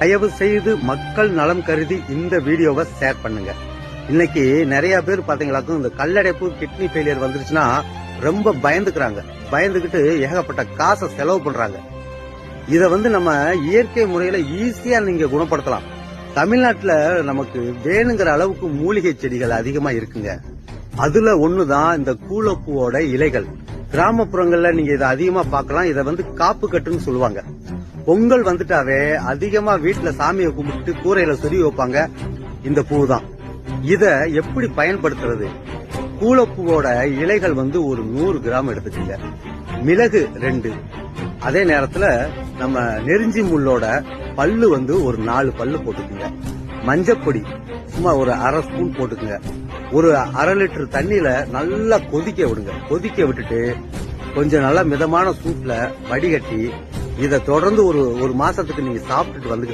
தயவு செய்து மக்கள் நலம் கருதி இந்த வீடியோவை ஷேர் பண்ணுங்க. இன்னைக்கு நிறைய பேர் பாத்தீங்களாக்கும் இந்த கல்லடைப்பு கிட்னி ஃபெயிலியர் வந்துருச்சுன்னா ரொம்ப பயந்துக்கிறாங்க. பயந்துகிட்டு ஏகப்பட்ட காசை செலவு பண்றாங்க. இத வந்து நம்ம இயற்கை முறையில ஈஸியா நீங்க குணப்படுத்தலாம். தமிழ்நாட்டுல நமக்கு வேணுங்கிற அளவுக்கு மூலிகை செடிகள் அதிகமா இருக்குங்க. அதுல ஒண்ணுதான் இந்த கூலப்பூவோட இலைகள். கிராமப்புறங்கள்ல நீங்க இதை அதிகமா பார்க்கலாம். இதை வந்து காப்பு கட்டுன்னு சொல்லுவாங்க. பொங்கல் வந்துட்டாவே அதிகமா வீட்டுல சாமியை கும்பிட்டு கூரையில சொருவி வைப்பாங்க. இந்த பூ தான் இத எப்படி பயன்படுத்துறது? கூலப்பூவோட இலைகள் வந்து ஒரு நூறு கிராம் எடுத்துக்கங்க. மிளகு ரெண்டு. அதே நேரத்துல நம்ம நெருஞ்சி முள்ளோட பல்லு வந்து ஒரு நாலு பல்லு போட்டுக்குங்க. மஞ்சப்பொடி சும்மா ஒரு அரை ஸ்பூன் போட்டுக்குங்க. ஒரு அரை லிட்டர் தண்ணியில நல்லா கொதிக்க விடுங்க. கொதிக்க விட்டுட்டு கொஞ்சம் நல்லா மிதமான சூட்ல வடிகட்டி இதை தொடர்ந்து ஒரு ஒரு மாசத்துக்கு நீங்க சாப்பிட்டுட்டு வந்து